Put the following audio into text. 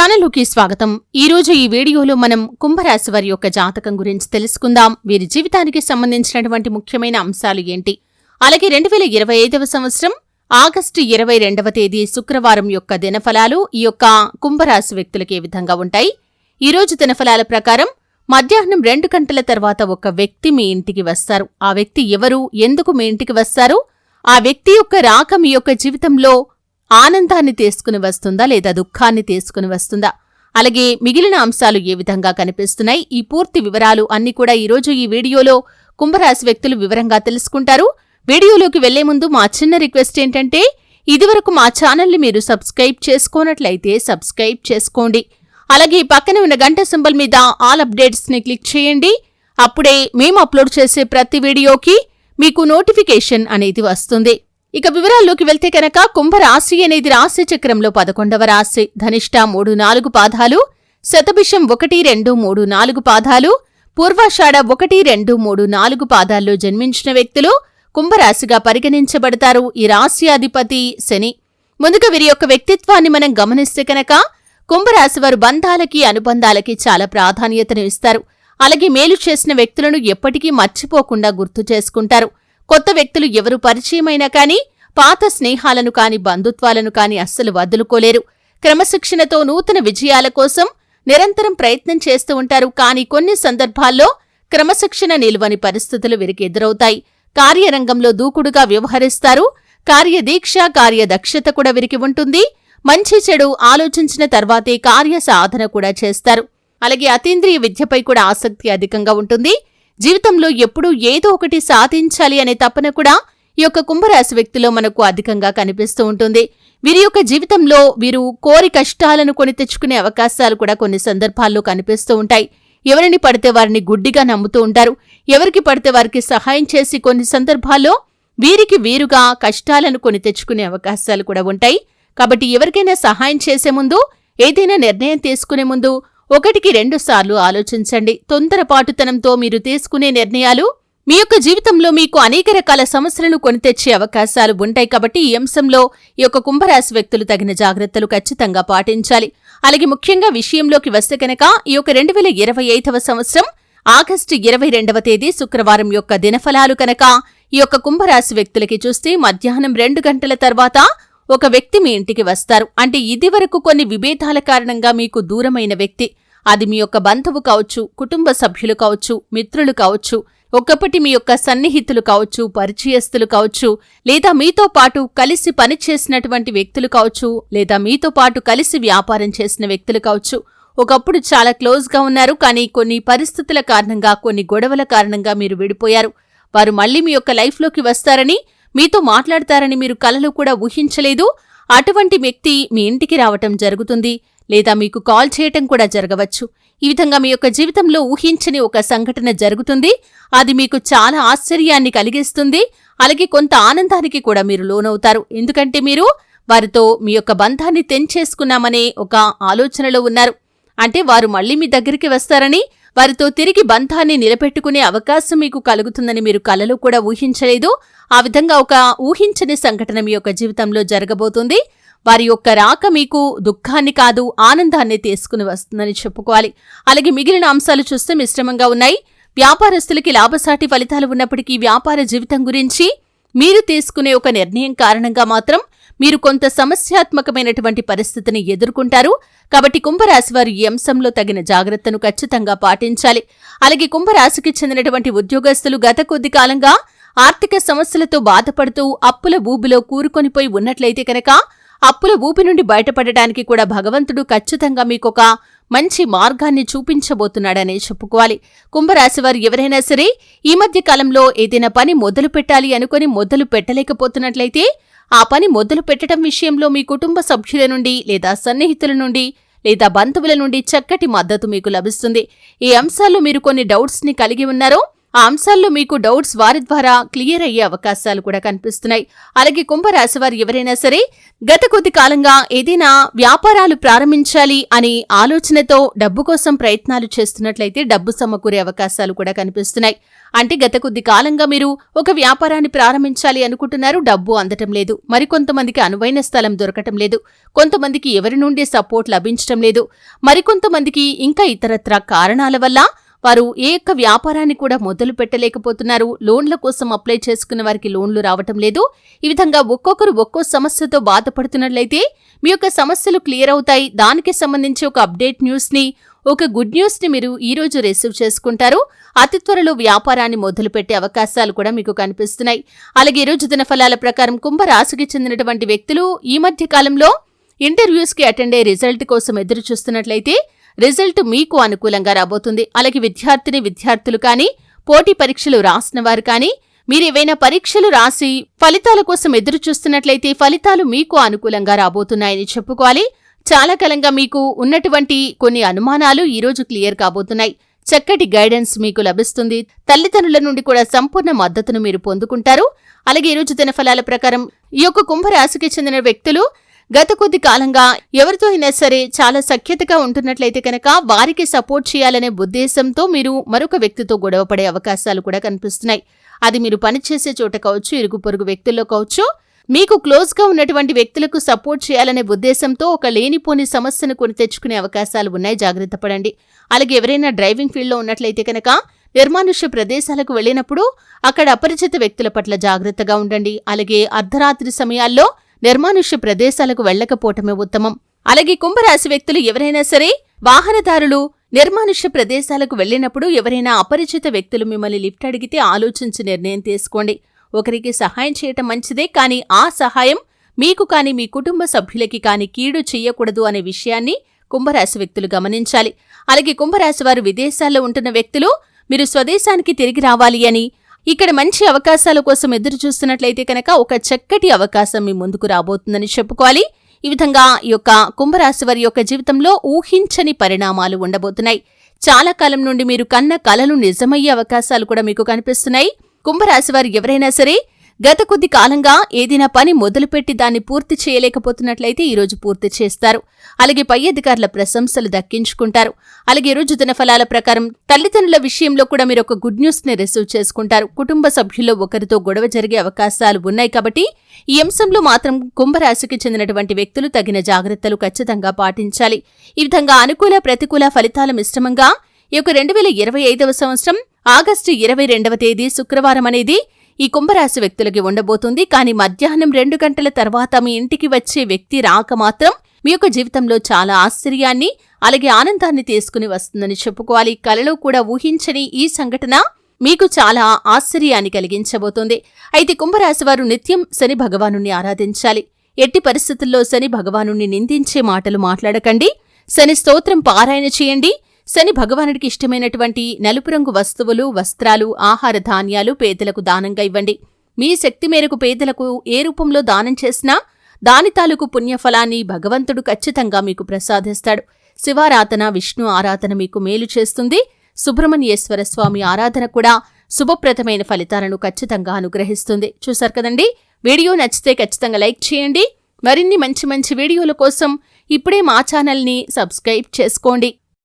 ఛానల్లోకి స్వాగతం. ఈ రోజు ఈ వీడియోలో మనం కుంభరాశి వారి యొక్క జాతకం గురించి తెలుసుకుందాం. వీరి జీవితానికి సంబంధించినటువంటి ముఖ్యమైన అంశాలు ఏంటి? అలాగే రెండు వేల ఇరవై ఐదవ సంవత్సరం ఆగస్టు ఇరవై రెండవ తేదీ శుక్రవారం యొక్క దినఫలాలు ఈ యొక్క కుంభరాశి వ్యక్తులకు ఏ విధంగా ఉంటాయి? ఈ రోజు దినఫలాల ప్రకారం మధ్యాహ్నం రెండు గంటల తర్వాత ఒక వ్యక్తి మీ ఇంటికి వస్తారు. ఆ వ్యక్తి ఎవరు? ఎందుకు మీ ఇంటికి వస్తారు? ఆ వ్యక్తి యొక్క రాక మీ యొక్క జీవితంలో ఆనందాన్ని తీసుకుని వస్తుందా లేదా దుఃఖాన్ని తీసుకుని వస్తుందా? అలాగే మిగిలిన అంశాలు ఏ విధంగా కనిపిస్తున్నాయి? ఈ పూర్తి వివరాలు అన్ని కూడా ఈరోజు ఈ వీడియోలో కుంభరాశి వ్యక్తులు వివరంగా తెలుసుకుంటారు. వీడియోలోకి వెళ్ళే ముందు మా చిన్న రిక్వెస్ట్ ఏంటంటే ఇదివరకు మా ఛానల్ని మీరు సబ్స్క్రైబ్ చేసుకోనట్లయితే సబ్స్క్రైబ్ చేసుకోండి. అలాగే పక్కన ఉన్న గంట సింబల్ మీద ఆల్ అప్డేట్స్ని క్లిక్ చేయండి. అప్పుడే మేము అప్లోడ్ చేసే ప్రతి వీడియోకి మీకు నోటిఫికేషన్ అనేది వస్తుంది. ఇక వివరాల్లోకి వెళ్తే కనుక కుంభరాశి అనేది రాశి చక్రంలో పదకొండవ రాశి. ధనిష్ట మూడు నాలుగు పాదాలు శతభిషం ఒకటి రెండు మూడు నాలుగు పాదాలు పూర్వాషాఢ ఒకటి రెండు మూడు నాలుగు పాదాల్లో జన్మించిన వ్యక్తులు కుంభరాశిగా పరిగణించబడతారు. ఈ రాశి అధిపతి శని. ముందుగా వీరి యొక్క వ్యక్తిత్వాన్ని మనం గమనిస్తే కనుక కుంభరాశి వారు బంధాలకి అనుబంధాలకి చాలా ప్రాధాన్యతను ఇస్తారు. అలాగే మేలు చేసిన వ్యక్తులను ఎప్పటికీ మర్చిపోకుండా గుర్తు చేసుకుంటారు. కొత్త వ్యక్తులు ఎవరు పరిచయమైనా కాని పాత స్నేహాలను కాని బంధుత్వాలను కాని అస్సలు వదులుకోలేరు. క్రమశిక్షణతో నూతన విజయాల కోసం నిరంతరం ప్రయత్నం చేస్తూ ఉంటారు. కానీ కొన్ని సందర్భాల్లో క్రమశిక్షణ నిలువని పరిస్థితులు వీరికి ఎదురవుతాయి. కార్యరంగంలో దూకుడుగా వ్యవహరిస్తారు. కార్యదీక్ష కార్యదక్షత కూడా వీరికి ఉంటుంది. మంచి చెడు ఆలోచించిన తర్వాతే కార్య సాధన కూడా చేస్తారు. అలాగే అతీంద్రియ విద్యపై కూడా ఆసక్తి అధికంగా ఉంటుంది. జీవితంలో ఎప్పుడూ ఏదో ఒకటి సాధించాలి అనే తపన కూడా ఈ యొక్క కుంభరాశి వ్యక్తిలో మనకు అధికంగా కనిపిస్తూ ఉంటుంది. వీరి యొక్క జీవితంలో వీరు కోరి కష్టాలను కొని తెచ్చుకునే అవకాశాలు కూడా కొన్ని సందర్భాల్లో కనిపిస్తూ ఉంటాయి. ఎవరిని పడితే వారిని గుడ్డిగా నమ్ముతూ ఉంటారు. ఎవరికి పడితే వారికి సహాయం చేసి కొన్ని సందర్భాల్లో వీరికి వీరుగా కష్టాలను కొని తెచ్చుకునే అవకాశాలు కూడా ఉంటాయి. కాబట్టి ఎవరికైనా సహాయం చేసే ముందు ఏదైనా నిర్ణయం తీసుకునే ముందు ఒకటికి రెండు సార్లు ఆలోచించండి. తొందరపాటుతనంతో మీరు తీసుకునే నిర్ణయాలు మీ యొక్క జీవితంలో మీకు అనేక రకాల సమస్యలను కొనితెచ్చే అవకాశాలు ఉంటాయి కాబట్టి ఈ అంశంలో ఈ యొక్క కుంభరాశి వ్యక్తులు తగిన జాగ్రత్తలు ఖచ్చితంగా పాటించాలి. అలాగే ముఖ్యంగా విషయంలోకి వస్తే కనుక ఈ యొక్క రెండు వేల ఇరవై ఐదవ సంవత్సరం ఆగస్టు ఇరవై రెండవ తేదీ శుక్రవారం యొక్క దినఫలాలు కనుక ఈ యొక్క కుంభరాశి వ్యక్తులకి చూస్తే మధ్యాహ్నం రెండు గంటల తర్వాత ఒక వ్యక్తి మీ ఇంటికి వస్తారు. అంటే ఇదివరకు కొన్ని విభేదాల కారణంగా మీకు దూరమైన వ్యక్తి. అది మీ యొక్క బంధువు కావచ్చు కుటుంబ సభ్యులు కావచ్చు మిత్రులు కావచ్చు ఒకప్పటి మీ యొక్క సన్నిహితులు కావచ్చు పరిచయస్తులు కావచ్చు లేదా మీతో పాటు కలిసి పనిచేసినటువంటి వ్యక్తులు కావచ్చు లేదా మీతో పాటు కలిసి వ్యాపారం చేసిన వ్యక్తులు కావచ్చు. ఒకప్పుడు చాలా క్లోజ్గా ఉన్నారు కానీ కొన్ని పరిస్థితుల కారణంగా కొన్ని గొడవల కారణంగా మీరు విడిపోయారు. వారు మళ్ళీ మీ యొక్క లైఫ్లోకి వస్తారని మీతో మాట్లాడతారని మీరు కలలో కూడా ఊహించలేదు. అటువంటి వ్యక్తి మీ ఇంటికి రావటం జరుగుతుంది లేదా మీకు కాల్ చేయటం కూడా జరగవచ్చు. ఈ విధంగా మీ యొక్క జీవితంలో ఊహించని ఒక సంఘటన జరుగుతుంది. అది మీకు చాలా ఆశ్చర్యాన్ని కలిగిస్తుంది. అలాగే కొంత ఆనందానికి కూడా మీరు లోనవుతారు. ఎందుకంటే మీరు వారితో మీ యొక్క బంధాన్ని తెంచేసుకున్నామనే ఒక ఆలోచనలో ఉన్నారు. అంటే వారు మళ్ళీ మీ దగ్గరికి వస్తారని వారితో తిరిగి బంధాన్ని నిలబెట్టుకునే అవకాశం మీకు కలుగుతుందని మీరు కలలో కూడా ఊహించలేదు. ఆ విధంగా ఒక ఊహించని సంఘటన మీ యొక్క జీవితంలో జరగబోతుంది. వారి యొక్క రాక మీకు దుఃఖాన్ని కాదు ఆనందాన్ని తీసుకుని వస్తుందని చెప్పుకోవాలి. అలాగే మిగిలిన అంశాలు చూస్తే మిశ్రమంగా ఉన్నాయి. వ్యాపారస్తులకి లాభసాటి ఫలితాలు ఉన్నప్పటికీ వ్యాపార జీవితం గురించి మీరు తీసుకునే ఒక నిర్ణయం కారణంగా మాత్రం మీరు కొంత సమస్యాత్మకమైనటువంటి పరిస్థితిని ఎదుర్కొంటారు. కాబట్టి కుంభరాశి వారు ఈ అంశంలో తగిన జాగ్రత్తను ఖచ్చితంగా పాటించాలి. అలాగే కుంభరాశికి చెందినటువంటి ఉద్యోగస్తులు గత కొద్ది కాలంగా ఆర్థిక సమస్యలతో బాధపడుతూ అప్పుల ఊబిలో కూరుకొనిపోయి ఉన్నట్లయితే కనుక అప్పుల ఊపి నుండి బయటపడటానికి కూడా భగవంతుడు ఖచ్చితంగా మీకొక మంచి మార్గాన్ని చూపించబోతున్నాడనే చెప్పుకోవాలి. కుంభరాశివారు ఎవరైనా సరే ఈ మధ్య కాలంలో ఏదైనా పని మొదలు పెట్టాలి అనుకుని మొదలు పెట్టలేకపోతున్నట్లయితే ఆ పని మొదలు పెట్టడం విషయంలో మీ కుటుంబ సభ్యుల నుండి లేదా సన్నిహితుల నుండి లేదా బంధువుల నుండి చక్కటి మద్దతు మీకు లభిస్తుంది. ఈ అంశాల్లో మీరు కొన్ని డౌట్స్ని కలిగి ఉన్నారో ఆ అంశాల్లో మీకు డౌట్స్ వారి ద్వారా క్లియర్ అయ్యే అవకాశాలు కూడా కనిపిస్తున్నాయి. అలాగే కుంభరాశి వారు ఎవరైనా సరే గత కొద్ది కాలంగా ఏదైనా వ్యాపారాలు ప్రారంభించాలి అనే ఆలోచనతో డబ్బు కోసం ప్రయత్నాలు చేస్తున్నట్లయితే డబ్బు సమకూరే అవకాశాలు కూడా కనిపిస్తున్నాయి. అంటే గత కొద్ది కాలంగా మీరు ఒక వ్యాపారాన్ని ప్రారంభించాలి అనుకుంటున్నారు డబ్బు అందటం లేదు. మరికొంతమందికి అనువైన స్థలం దొరకటం లేదు. కొంతమందికి ఎవరి నుండి సపోర్ట్ లభించటం లేదు. మరికొంతమందికి ఇంకా ఇతరత్ర కారణాల వల్ల వారు ఏ యొక్క వ్యాపారాన్ని కూడా మొదలు పెట్టలేకపోతున్నారు. లోన్ల కోసం అప్లై చేసుకున్న వారికి లోన్లు రావటం లేదు. ఈ విధంగా ఒక్కొక్కరు ఒక్కో సమస్యతో బాధపడుతున్నట్లయితే మీ యొక్క సమస్యలు క్లియర్ అవుతాయి. దానికి సంబంధించి ఒక అప్డేట్ న్యూస్ని ఒక గుడ్ న్యూస్ని మీరు ఈ రోజు రిసీవ్ చేసుకుంటారు. అతి త్వరలో వ్యాపారాన్ని మొదలుపెట్టే అవకాశాలు కూడా మీకు కనిపిస్తున్నాయి. అలాగే ఈ రోజు దినఫలాల ప్రకారం కుంభరాశికి చెందినటువంటి వ్యక్తులు ఈ మధ్య కాలంలో ఇంటర్వ్యూస్కి అటెండ్ అయ్యే రిజల్ట్ కోసం ఎదురు చూస్తున్నట్లయితే రిజల్ట్ మీకు అనుకూలంగా రాబోతుంది. అలాగే విద్యార్థిని విద్యార్థులు కానీ పోటీ పరీక్షలు రాసిన వారు కానీ మీరేవైనా పరీక్షలు రాసి ఫలితాల కోసం ఎదురు చూస్తున్నట్లయితే ఫలితాలు మీకు అనుకూలంగా రాబోతున్నాయని చెప్పుకోవాలి. చాలా కాలంగా మీకు ఉన్నటువంటి కొన్ని అనుమానాలు ఈరోజు క్లియర్ కాబోతున్నాయి. చక్కటి గైడెన్స్ మీకు లభిస్తుంది. తల్లిదండ్రుల నుండి కూడా సంపూర్ణ మద్దతును మీరు పొందుకుంటారు. అలాగే ఈరోజు దినఫలాల ప్రకారం ఈ యొక్క కుంభరాశికి చెందిన వ్యక్తులు గత కొద్ది కాలంగా ఎవరితో అయినా సరే చాలా సఖ్యతగా ఉంటున్నట్లయితే కనుక వారికి సపోర్ట్ చేయాలనే ఉద్దేశంతో మీరు మరొక వ్యక్తితో గొడవపడే అవకాశాలు కూడా కనిపిస్తున్నాయి. అది మీరు పనిచేసే చోట కావచ్చు ఇరుగు పొరుగు వ్యక్తుల్లో కావచ్చు మీకు క్లోజ్గా ఉన్నటువంటి వ్యక్తులకు సపోర్ట్ చేయాలనే ఉద్దేశంతో ఒక లేనిపోని సమస్యను కొని తెచ్చుకునే అవకాశాలు ఉన్నాయి. జాగ్రత్త పడండి. అలాగే ఎవరైనా డ్రైవింగ్ ఫీల్డ్లో ఉన్నట్లయితే కనుక నిర్మానుష్య ప్రదేశాలకు వెళ్ళినప్పుడు అక్కడ అపరిచిత వ్యక్తుల పట్ల జాగ్రత్తగా ఉండండి. అలాగే అర్ధరాత్రి సమయాల్లో నిర్మానుష్య ప్రదేశాలకు వెళ్ళకపోవటమే ఉత్తమం. అలాగే కుంభరాశి వ్యక్తులు ఎవరైనా సరే వాహనదారులు నిర్మానుష్య ప్రదేశాలకు వెళ్ళినప్పుడు ఎవరైనా అపరిచిత వ్యక్తులు మిమ్మల్ని లిఫ్ట్ అడిగితే ఆలోచించి నిర్ణయం తీసుకోండి. ఒకరికి సహాయం చేయటం మంచిదే కానీ ఆ సహాయం మీకు కాని మీ కుటుంబ సభ్యులకి కాని కీడు చెయ్యకూడదు అనే విషయాన్ని కుంభరాశి వ్యక్తులు గమనించాలి. అలాగే కుంభరాశి వారు విదేశాల్లో ఉంటున్న వ్యక్తులు మీరు స్వదేశానికి తిరిగి రావాలి అని ఇక్కడ మంచి అవకాశాల కోసం ఎదురు చూస్తున్నట్లయితే కనుక ఒక చక్కటి అవకాశం మీ ముందుకు రాబోతుందని చెప్పుకోవాలి. ఈ విధంగా ఈ యొక్క కుంభరాశి వారి యొక్క జీవితంలో ఊహించని పరిణామాలు ఉండబోతున్నాయి. చాలా కాలం నుండి మీరు కన్న కలలు నిజమయ్యే అవకాశాలు కూడా మీకు కనిపిస్తున్నాయి. కుంభరాశి వారు ఎవరైనా సరే గత కొద్ది కాలంగా ఏదైనా పని మొదలుపెట్టి దాన్ని పూర్తి చేయలేకపోతున్నట్లయితే ఈరోజు పూర్తి చేస్తారు. అలాగే పై అధికారుల ప్రశంసలు దక్కించుకుంటారు. అలాగే ఈ రోజు దినఫలాల ప్రకారం తల్లిదండ్రుల విషయంలో కూడా మీరు ఒక గుడ్ న్యూస్ని రిసీవ్ చేసుకుంటారు. కుటుంబ సభ్యుల్లో ఒకరితో గొడవ జరిగే అవకాశాలు ఉన్నాయి కాబట్టి ఈ అంశంలో మాత్రం కుంభరాశికి చెందినటువంటి వ్యక్తులు తగిన జాగ్రత్తలు ఖచ్చితంగా పాటించాలి. ఈ విధంగా అనుకూల ప్రతికూల ఫలితాల మిశ్రమంగా ఈ యొక్క రెండు వేల ఇరవై ఐదవ సంవత్సరం ఆగస్టు ఇరవై రెండవ తేదీ శుక్రవారం అనేది ఈ కుంభరాశి వ్యక్తులకి ఉండబోతుంది. కానీ మధ్యాహ్నం రెండు గంటల తర్వాత మీ ఇంటికి వచ్చే వ్యక్తి రాక మాత్రం మీ యొక్క జీవితంలో చాలా ఆశ్చర్యాన్ని అలాగే ఆనందాన్ని తీసుకుని వస్తుందని చెప్పుకోవాలి. కలలో కూడా ఊహించని ఈ సంఘటన మీకు చాలా ఆశ్చర్యాన్ని కలిగించబోతోంది. అయితే కుంభరాశి వారు నిత్యం శని భగవాను ఆరాధించాలి. ఎట్టి పరిస్థితుల్లో శని భగవాను నిందించే మాటలు మాట్లాడకండి. శని స్తోత్రం పారాయణ చేయండి. శని భగవానుడికి ఇష్టమైనటువంటి నలుపు రంగు వస్తువులు వస్త్రాలు ఆహార ధాన్యాలు పేదలకు దానంగా ఇవ్వండి. మీ శక్తి మేరకు పేదలకు ఏ రూపంలో దానం చేసినా దాని తాలూకు పుణ్యఫలాన్ని భగవంతుడు ఖచ్చితంగా మీకు ప్రసాదిస్తాడు. శివారాధన విష్ణు ఆరాధన మీకు మేలు చేస్తుంది. సుబ్రహ్మణ్యేశ్వర స్వామి ఆరాధన కూడా శుభప్రదమైన ఫలితాలను ఖచ్చితంగా అనుగ్రహిస్తుంది. చూశారు కదండి? వీడియో నచ్చితే ఖచ్చితంగా లైక్ చేయండి. మరిన్ని మంచి మంచి వీడియోల కోసం ఇప్పుడే మా ఛానల్ని సబ్స్క్రైబ్ చేసుకోండి.